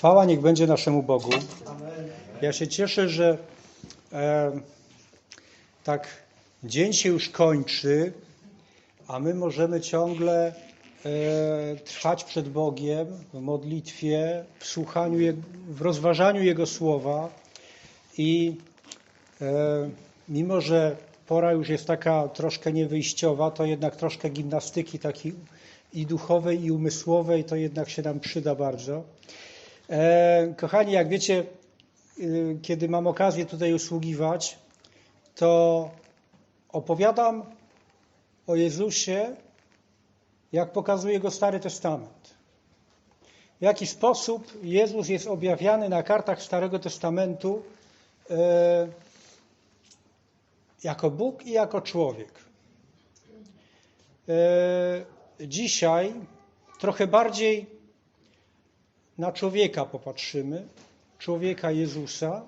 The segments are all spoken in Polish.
Chwała niech będzie naszemu Bogu. Ja się cieszę, że e, tak dzień się już kończy, a my możemy ciągle e, trwać przed Bogiem w modlitwie, w słuchaniu, w rozważaniu Jego słowa i e, mimo, że pora już jest taka troszkę niewyjściowa, to jednak troszkę gimnastyki takiej i duchowej, i umysłowej, to jednak się nam przyda bardzo. E, kochani, jak wiecie, y, kiedy mam okazję tutaj usługiwać, to opowiadam o Jezusie, jak pokazuje go Stary Testament. W jaki sposób Jezus jest objawiany na kartach Starego Testamentu e, jako Bóg i jako człowiek. E, dzisiaj trochę bardziej na człowieka popatrzymy, człowieka Jezusa,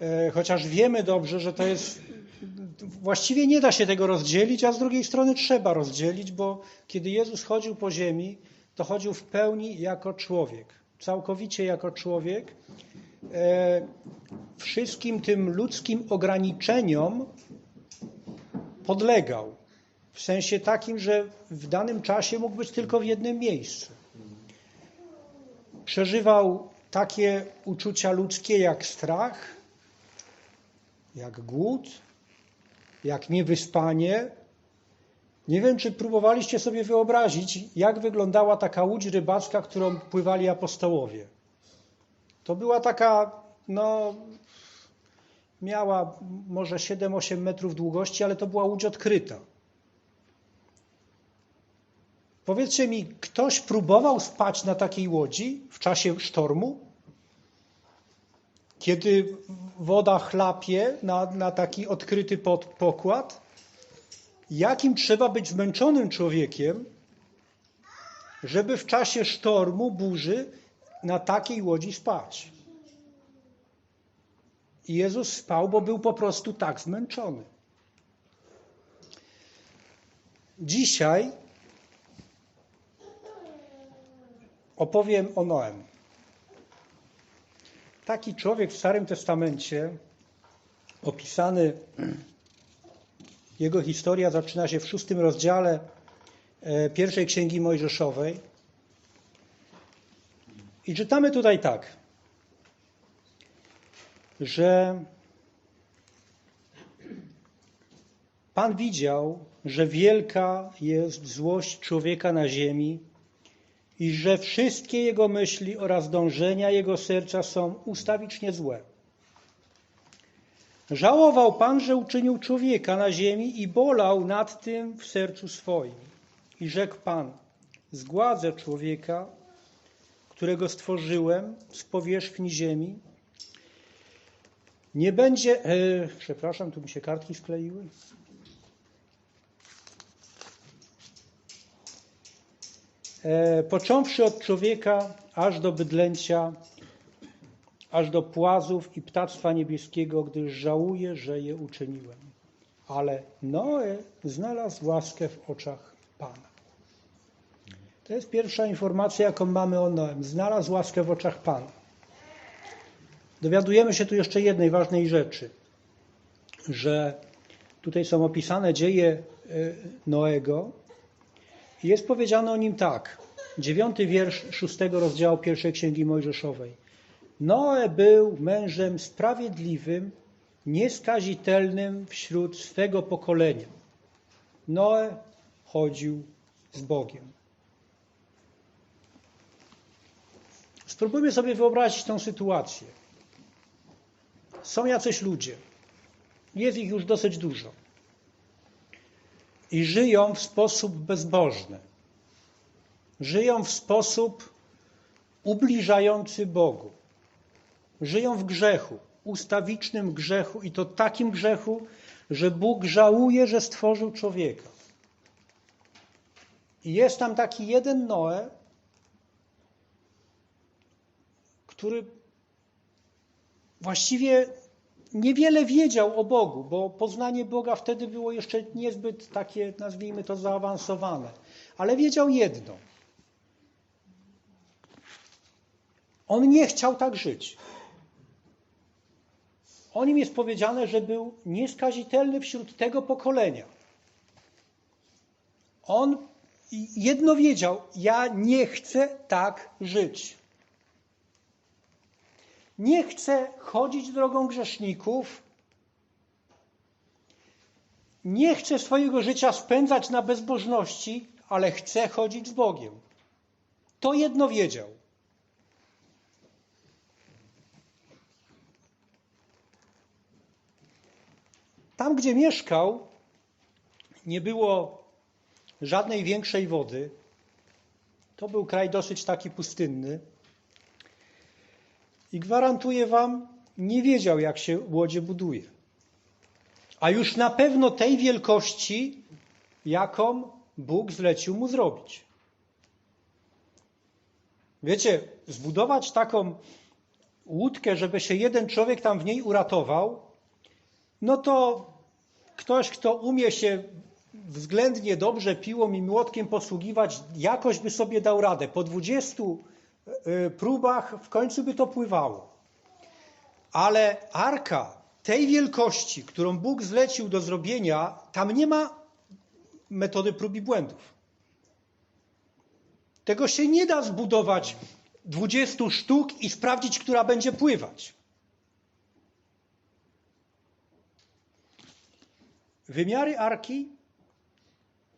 e, chociaż wiemy dobrze, że to jest. Właściwie nie da się tego rozdzielić, a z drugiej strony trzeba rozdzielić, bo kiedy Jezus chodził po ziemi, to chodził w pełni jako człowiek, całkowicie jako człowiek. E, wszystkim tym ludzkim ograniczeniom podlegał. W sensie takim, że w danym czasie mógł być tylko w jednym miejscu. Przeżywał takie uczucia ludzkie jak strach, jak głód, jak niewyspanie. Nie wiem, czy próbowaliście sobie wyobrazić, jak wyglądała taka łódź rybacka, którą pływali apostołowie. To była taka, no, miała może 7-8 metrów długości, ale to była łódź odkryta. Powiedzcie mi, ktoś próbował spać na takiej łodzi w czasie sztormu? Kiedy woda chlapie na, na taki odkryty pod, pokład? Jakim trzeba być zmęczonym człowiekiem, żeby w czasie sztormu, burzy na takiej łodzi spać? I Jezus spał, bo był po prostu tak zmęczony. Dzisiaj opowiem o Noem. Taki człowiek w Starym Testamencie, opisany, jego historia zaczyna się w szóstym rozdziale e, pierwszej księgi Mojżeszowej. I czytamy tutaj tak, że Pan widział, że wielka jest złość człowieka na ziemi i że wszystkie jego myśli oraz dążenia jego serca są ustawicznie złe. Żałował Pan, że uczynił człowieka na ziemi i bolał nad tym w sercu swoim. I rzekł Pan, zgładzę człowieka, którego stworzyłem z powierzchni ziemi. Nie będzie, e, przepraszam, tu mi się kartki skleiły. Począwszy od człowieka, aż do bydlęcia, aż do płazów i ptactwa niebieskiego, gdyż żałuję, że je uczyniłem. Ale Noe znalazł łaskę w oczach Pana. To jest pierwsza informacja, jaką mamy o Noem. Znalazł łaskę w oczach Pana. Dowiadujemy się tu jeszcze jednej ważnej rzeczy, że tutaj są opisane dzieje e, Noego, jest powiedziane o nim tak. Dziewiąty wiersz szóstego rozdziału pierwszej księgi Mojżeszowej. Noe był mężem sprawiedliwym, nieskazitelnym wśród swego pokolenia. Noe chodził z Bogiem. Spróbujmy sobie wyobrazić tę sytuację. Są jacyś ludzie. Jest ich już dosyć dużo i żyją w sposób bezbożny. Żyją w sposób ubliżający Bogu. Żyją w grzechu, ustawicznym grzechu i to takim grzechu, że Bóg żałuje, że stworzył człowieka. I jest tam taki jeden Noe, który właściwie niewiele wiedział o Bogu, bo poznanie Boga wtedy było jeszcze niezbyt takie, nazwijmy to, zaawansowane. Ale wiedział jedno. On nie chciał tak żyć. O nim jest powiedziane, że był nieskazitelny wśród tego pokolenia. On jedno wiedział: Ja nie chcę tak żyć. Nie chcę chodzić drogą grzeszników. Nie chcę swojego życia spędzać na bezbożności, ale chcę chodzić z Bogiem. To jedno wiedział. Tam, gdzie mieszkał, nie było żadnej większej wody. To był kraj dosyć taki pustynny. I gwarantuję Wam, nie wiedział, jak się łodzie buduje. A już na pewno tej wielkości, jaką Bóg zlecił mu zrobić. Wiecie, zbudować taką łódkę, żeby się jeden człowiek tam w niej uratował, no to ktoś, kto umie się względnie dobrze piłą i młotkiem posługiwać, jakoś by sobie dał radę. Po 20 y, próbach w końcu by to pływało. Ale arka tej wielkości, którą Bóg zlecił do zrobienia, tam nie ma metody prób i błędów. Tego się nie da zbudować 20 sztuk i sprawdzić, która będzie pływać. Wymiary arki,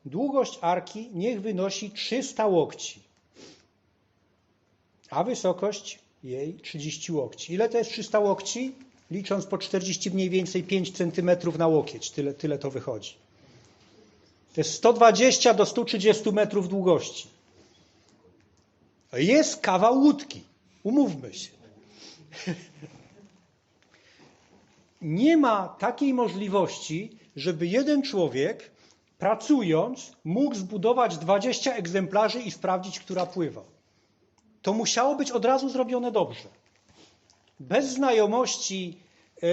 długość arki niech wynosi 300 łokci, a wysokość jej 30 łokci. Ile to jest 300 łokci? Licząc po 40 mniej więcej 5 centymetrów na łokieć, tyle, tyle to wychodzi. To jest 120 do 130 metrów długości. Jest kawał łódki, umówmy się. Nie ma takiej możliwości, żeby jeden człowiek, pracując, mógł zbudować 20 egzemplarzy i sprawdzić, która pływa. To musiało być od razu zrobione dobrze. Bez znajomości e,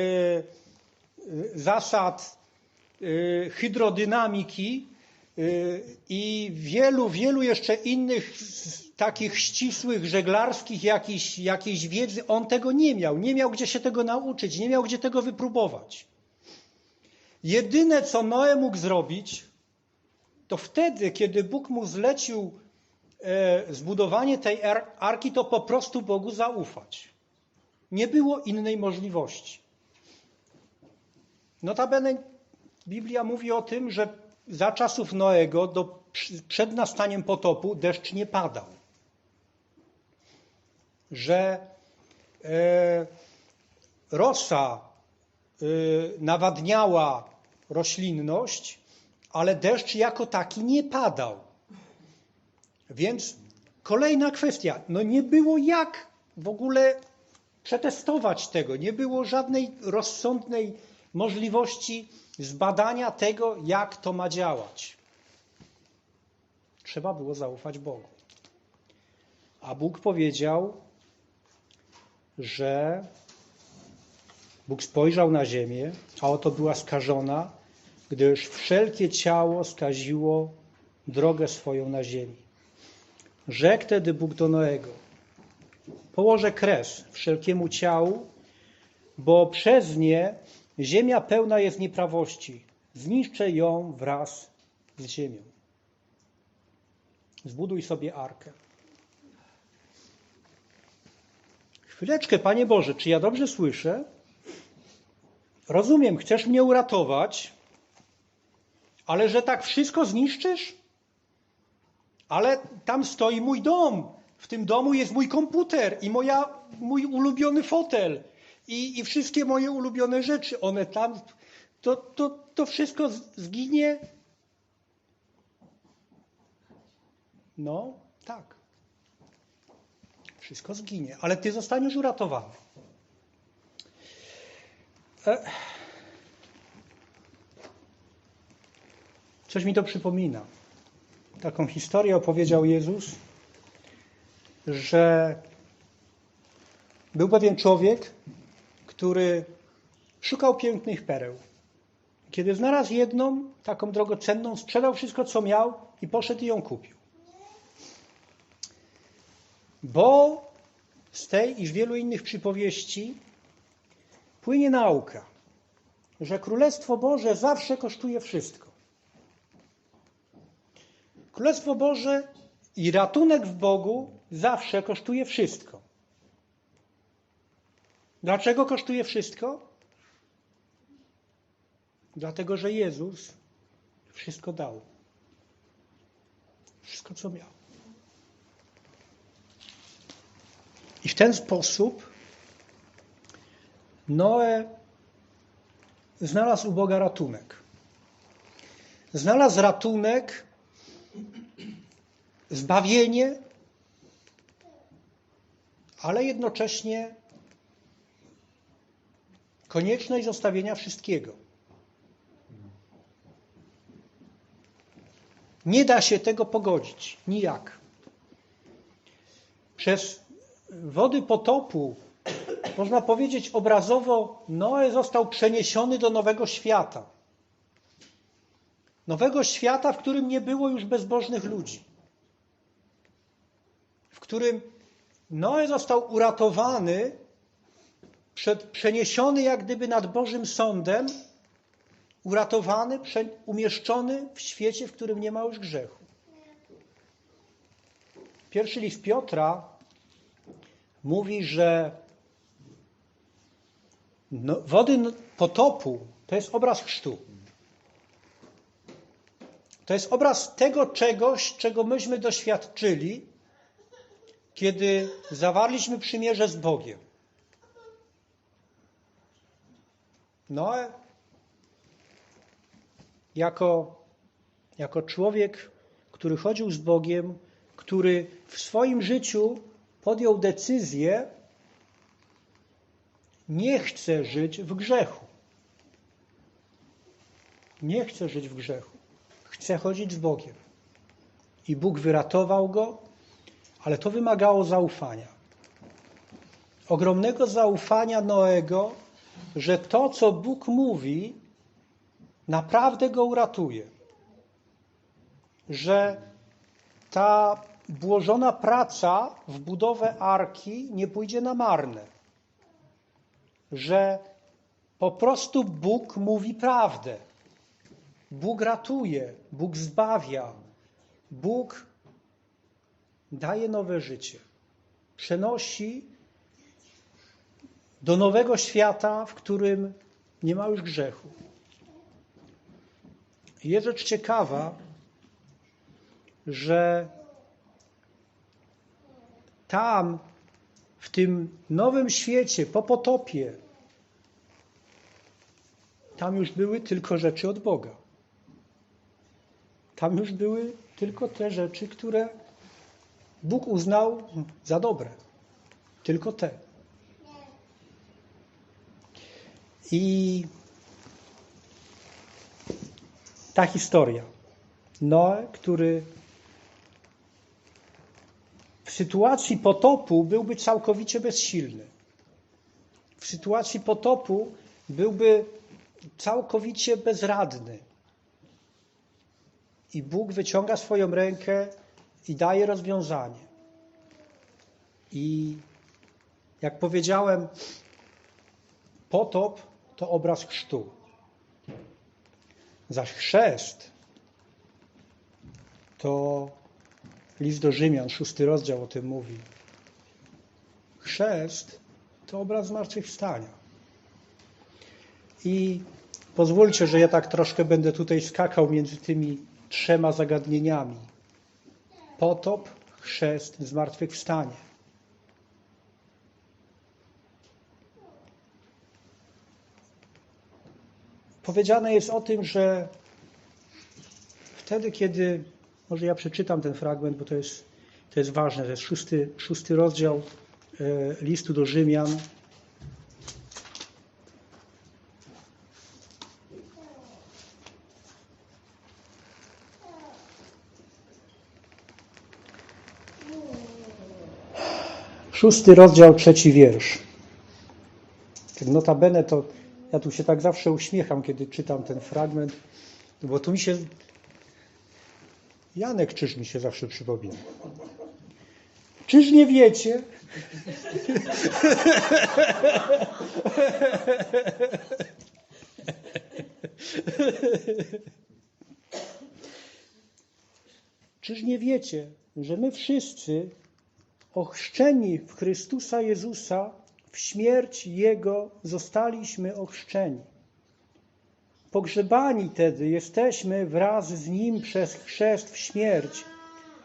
zasad e, hydrodynamiki i wielu, wielu jeszcze innych takich ścisłych, żeglarskich jakiejś, jakiejś wiedzy, on tego nie miał. Nie miał gdzie się tego nauczyć, nie miał gdzie tego wypróbować. Jedyne, co Noe mógł zrobić, to wtedy, kiedy Bóg mu zlecił zbudowanie tej arki, to po prostu Bogu zaufać. Nie było innej możliwości. Notabene Biblia mówi o tym, że za czasów Noego, do, przed nastaniem potopu, deszcz nie padał. Że e, rosa e, nawadniała roślinność, ale deszcz jako taki nie padał. Więc kolejna kwestia. No nie było jak w ogóle przetestować tego. Nie było żadnej rozsądnej możliwości zbadania tego, jak to ma działać. Trzeba było zaufać Bogu. A Bóg powiedział, że Bóg spojrzał na ziemię, a oto była skażona, gdyż wszelkie ciało skaziło drogę swoją na ziemi. Rzekł tedy Bóg do Noego, położę kres wszelkiemu ciału, bo przez nie ziemia pełna jest nieprawości. Zniszczę ją wraz z ziemią. Zbuduj sobie arkę. Chwileczkę, Panie Boże, czy ja dobrze słyszę? Rozumiem, chcesz mnie uratować, ale że tak wszystko zniszczysz? Ale tam stoi mój dom. W tym domu jest mój komputer i moja, mój ulubiony fotel i, i wszystkie moje ulubione rzeczy. One tam, to, to, to wszystko zginie. No, tak. Wszystko zginie, ale ty zostaniesz uratowany. E, coś mi to przypomina. Taką historię opowiedział Jezus, że był pewien człowiek, który szukał pięknych pereł. Kiedy znalazł jedną, taką drogocenną, sprzedał wszystko, co miał i poszedł i ją kupił. Bo z tej i z wielu innych przypowieści płynie nauka, że Królestwo Boże zawsze kosztuje wszystko. Królestwo Boże i ratunek w Bogu zawsze kosztuje wszystko. Dlaczego kosztuje wszystko? Dlatego, że Jezus wszystko dał. Wszystko, co miał. I w ten sposób Noe znalazł u Boga ratunek. Znalazł ratunek, zbawienie, ale jednocześnie konieczność zostawienia wszystkiego. Nie da się tego pogodzić, nijak. Przez wody potopu, można powiedzieć obrazowo, Noe został przeniesiony do nowego świata. Nowego świata, w którym nie było już bezbożnych ludzi. W którym Noe został uratowany, przed, przeniesiony jak gdyby nad Bożym Sądem, uratowany, umieszczony w świecie, w którym nie ma już grzechu. Pierwszy list Piotra mówi, że no, wody potopu to jest obraz chrztu. To jest obraz tego czegoś, czego myśmy doświadczyli, kiedy zawarliśmy przymierze z Bogiem. Noe jako, jako człowiek, który chodził z Bogiem, który w swoim życiu podjął decyzję, nie chce żyć w grzechu. Nie chce żyć w grzechu. Chodzić z Bogiem. I Bóg wyratował go, ale to wymagało zaufania. Ogromnego zaufania Noego, że to, co Bóg mówi, naprawdę go uratuje. Że ta włożona praca w budowę arki nie pójdzie na marne. Że po prostu Bóg mówi prawdę. Bóg ratuje, Bóg zbawia, Bóg daje nowe życie. Przenosi do nowego świata, w którym nie ma już grzechu. Jest rzecz ciekawa, że tam, w tym nowym świecie, po potopie, tam już były tylko rzeczy od Boga. Tam już były tylko te rzeczy, które Bóg uznał za dobre. Tylko te. I ta historia. Noe, który w sytuacji potopu byłby całkowicie bezsilny. W sytuacji potopu byłby całkowicie bezradny. I Bóg wyciąga swoją rękę i daje rozwiązanie. I jak powiedziałem, potop to obraz chrztu. Zaś chrzest to list do Rzymian, szósty rozdział o tym mówi. Chrzest to obraz zmartwychwstania. I pozwólcie, że ja tak troszkę będę tutaj skakał między tymi trzema zagadnieniami. Potop, chrzest, zmartwychwstanie. Powiedziane jest o tym, że wtedy, kiedy, może ja przeczytam ten fragment, bo to jest, to jest ważne, to jest szósty, szósty rozdział e, listu do Rzymian. Szósty rozdział, trzeci wiersz. Tak notabene to ja tu się tak zawsze uśmiecham, kiedy czytam ten fragment, bo tu mi się Janek Czyż mi się zawsze przypomina. Czyż nie wiecie? Czyż nie wiecie, że my wszyscy ochrzczeni w Chrystusa Jezusa w śmierć Jego zostaliśmy ochrzczeni? Pogrzebani tedy jesteśmy wraz z Nim przez chrzest w śmierć,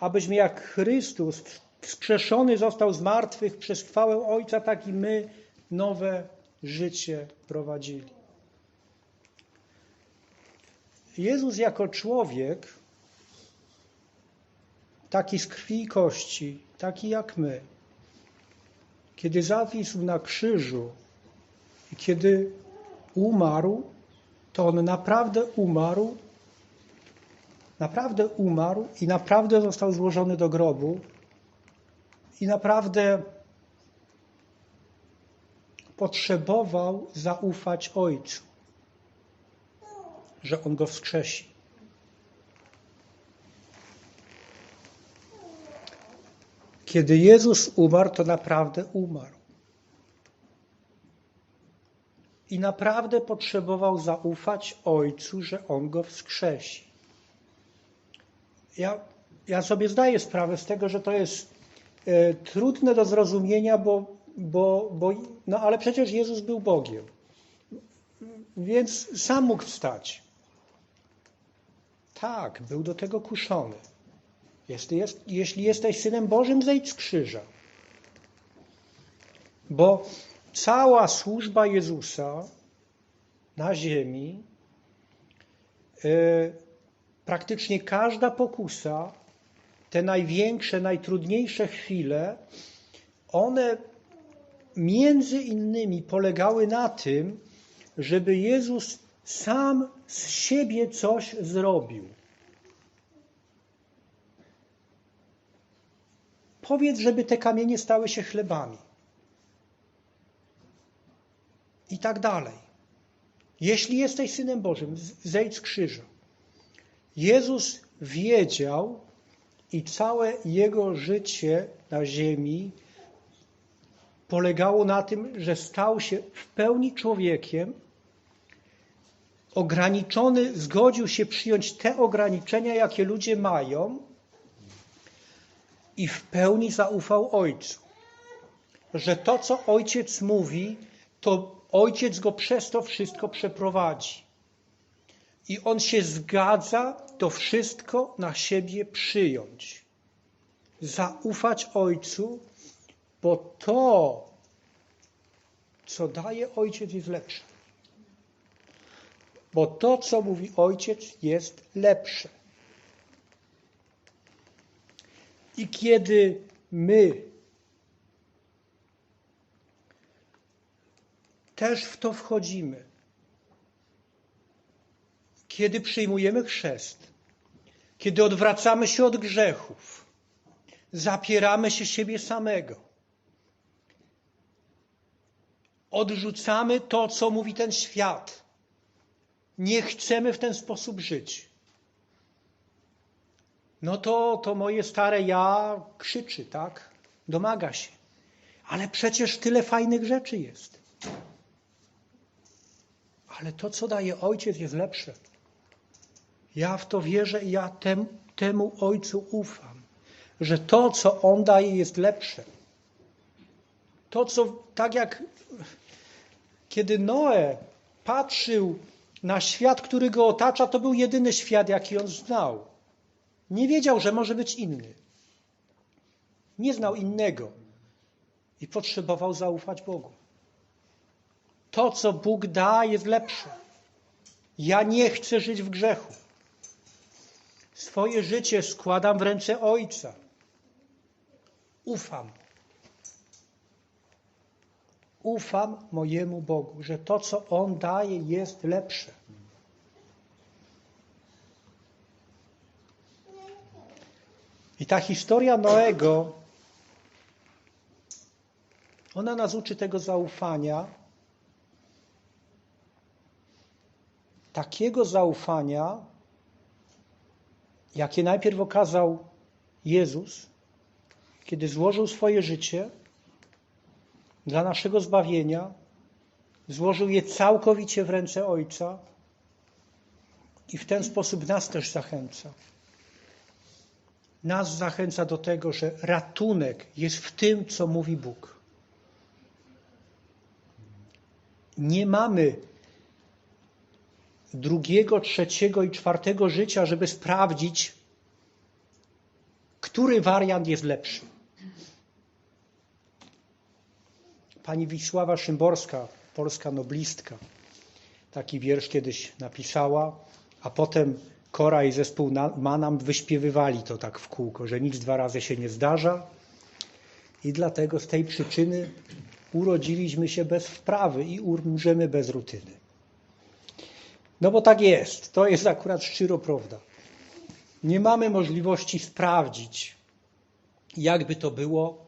abyśmy jak Chrystus wskrzeszony został z martwych przez chwałę Ojca, tak i my nowe życie prowadzili. Jezus jako człowiek, taki z krwi i kości, taki jak my, kiedy zawisł na krzyżu i kiedy umarł, to on naprawdę umarł, naprawdę umarł i naprawdę został złożony do grobu i naprawdę potrzebował zaufać Ojcu, że On go wskrzesi. Kiedy Jezus umarł, to naprawdę umarł. I naprawdę potrzebował zaufać Ojcu, że On go wskrzesi. Ja, ja sobie zdaję sprawę z tego, że to jest e, trudne do zrozumienia, bo, bo, bo, no ale przecież Jezus był Bogiem. Więc sam mógł wstać. Tak, był do tego kuszony. Jest, jest, jeśli jesteś synem Bożym, zejdź z krzyża. Bo cała służba Jezusa na ziemi, yy, praktycznie każda pokusa, te największe, najtrudniejsze chwile, one między innymi polegały na tym, żeby Jezus sam z siebie coś zrobił. Powiedz, żeby te kamienie stały się chlebami. I tak dalej. Jeśli jesteś synem Bożym, zejdź z krzyża. Jezus wiedział i całe jego życie na ziemi polegało na tym, że stał się w pełni człowiekiem, ograniczony, zgodził się przyjąć te ograniczenia, jakie ludzie mają i w pełni zaufał Ojcu. Że to, co Ojciec mówi, to Ojciec go przez to wszystko przeprowadzi. I on się zgadza to wszystko na siebie przyjąć. Zaufać Ojcu, bo to, co daje Ojciec, jest lepsze. Bo to, co mówi Ojciec, jest lepsze. I kiedy my też w to wchodzimy, kiedy przyjmujemy chrzest, kiedy odwracamy się od grzechów, zapieramy się siebie samego, odrzucamy to, co mówi ten świat, nie chcemy w ten sposób żyć no to, to moje stare ja krzyczy, tak? Domaga się. Ale przecież tyle fajnych rzeczy jest. Ale to, co daje ojciec, jest lepsze. Ja w to wierzę i ja tem, temu ojcu ufam, że to, co on daje, jest lepsze. To, co tak jak kiedy Noe patrzył na świat, który go otacza, to był jedyny świat, jaki on znał. Nie wiedział, że może być inny. Nie znał innego i potrzebował zaufać Bogu. To, co Bóg da, jest lepsze. Ja nie chcę żyć w grzechu. Swoje życie składam w ręce Ojca. Ufam. Ufam mojemu Bogu, że to, co On daje, jest lepsze. I ta historia Noego, ona nas uczy tego zaufania, takiego zaufania, jakie najpierw okazał Jezus, kiedy złożył swoje życie dla naszego zbawienia, złożył je całkowicie w ręce Ojca i w ten sposób nas też zachęca. Nas zachęca do tego, że ratunek jest w tym, co mówi Bóg. Nie mamy drugiego, trzeciego i czwartego życia, żeby sprawdzić, który wariant jest lepszy. Pani Wisława Szymborska, polska noblistka, taki wiersz kiedyś napisała, a potem Kora i zespół Manam wyśpiewywali to tak w kółko, że nic dwa razy się nie zdarza i dlatego z tej przyczyny urodziliśmy się bez wprawy i umrzemy bez rutyny. No bo tak jest, to jest akurat szcziro prawda. Nie mamy możliwości sprawdzić, jakby to było,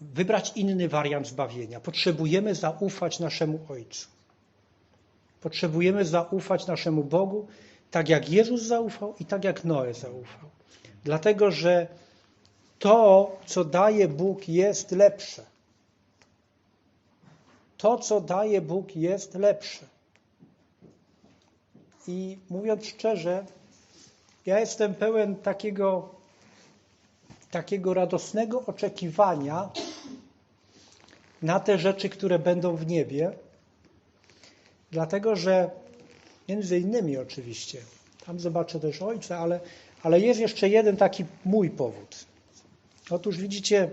wybrać inny wariant zbawienia. Potrzebujemy zaufać naszemu Ojcu. Potrzebujemy zaufać naszemu Bogu, tak jak Jezus zaufał i tak jak Noe zaufał. Dlatego, że to, co daje Bóg, jest lepsze. To, co daje Bóg, jest lepsze. I mówiąc szczerze, ja jestem pełen takiego, takiego radosnego oczekiwania na te rzeczy, które będą w niebie, dlatego że między innymi oczywiście, tam zobaczę też Ojca, ale, ale jest jeszcze jeden taki mój powód. Otóż widzicie,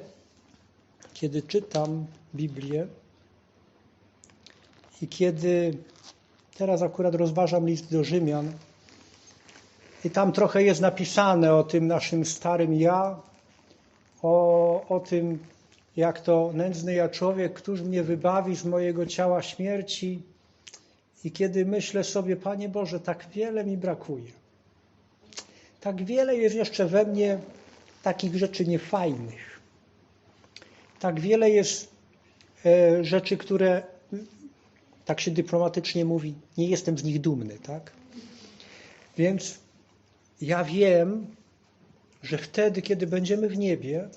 kiedy czytam Biblię i kiedy teraz akurat rozważam list do Rzymian i tam trochę jest napisane o tym naszym starym ja, o, o tym, jak to nędzny ja człowiek, któż mnie wybawi z mojego ciała śmierci. I kiedy myślę sobie, Panie Boże, tak wiele mi brakuje. Tak wiele jest jeszcze we mnie takich rzeczy niefajnych. Tak wiele jest e, rzeczy, które, tak się dyplomatycznie mówi, nie jestem z nich dumny, tak? Więc ja wiem, że wtedy, kiedy będziemy w niebie,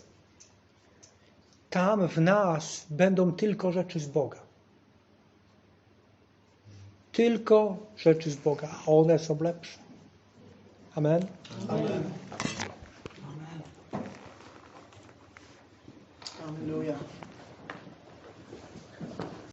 tam w nas będą tylko rzeczy z Boga. Tylko rzeczy z Boga, a one są lepsze. Amen. Amen.